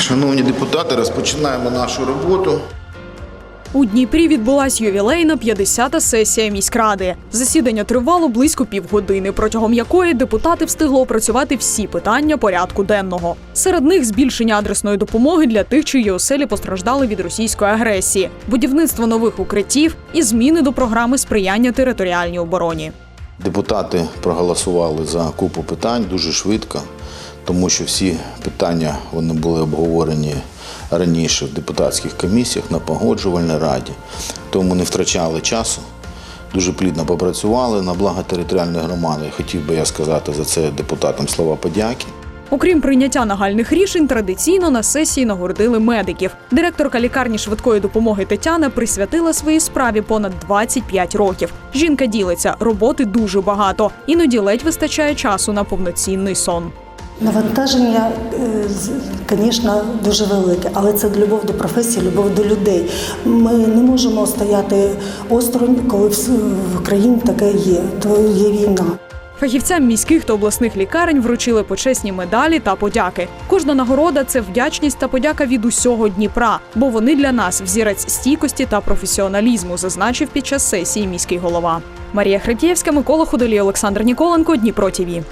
Шановні депутати, розпочинаємо нашу роботу. У Дніпрі відбулась ювілейна 50-та сесія міськради. Засідання тривало близько півгодини, протягом якої депутати встигли опрацювати всі питання порядку денного. Серед них збільшення адресної допомоги для тих, чиї оселі постраждали від російської агресії, будівництво нових укриттів і зміни до програми сприяння територіальній обороні. Депутати проголосували за купу питань дуже швидко, тому що всі питання вони були обговорені раніше в депутатських комісіях на погоджувальній раді, тому не втрачали часу. Дуже плідно попрацювали на благо територіальної громади. Хотів би я сказати за це депутатам слова подяки. Окрім прийняття нагальних рішень, традиційно на сесії нагородили медиків. Директорка лікарні швидкої допомоги Тетяна присвятила своїй справі понад 25 років. Жінка ділиться, роботи дуже багато, іноді ледь вистачає часу на повноцінний сон. Навантаження, звісно, дуже велике, але це любов до професії, любов до людей. Ми не можемо стояти осторонь, коли в країні таке є, то є війна. Фахівцям міських та обласних лікарень вручили почесні медалі та подяки. Кожна нагорода це вдячність та подяка від усього Дніпра, бо вони для нас взірець стійкості та професіоналізму, зазначив під час сесії міський голова. Марія Хретєвська, Микола Худолій, Олександр Ніколенко, Дніпро ТІВІ.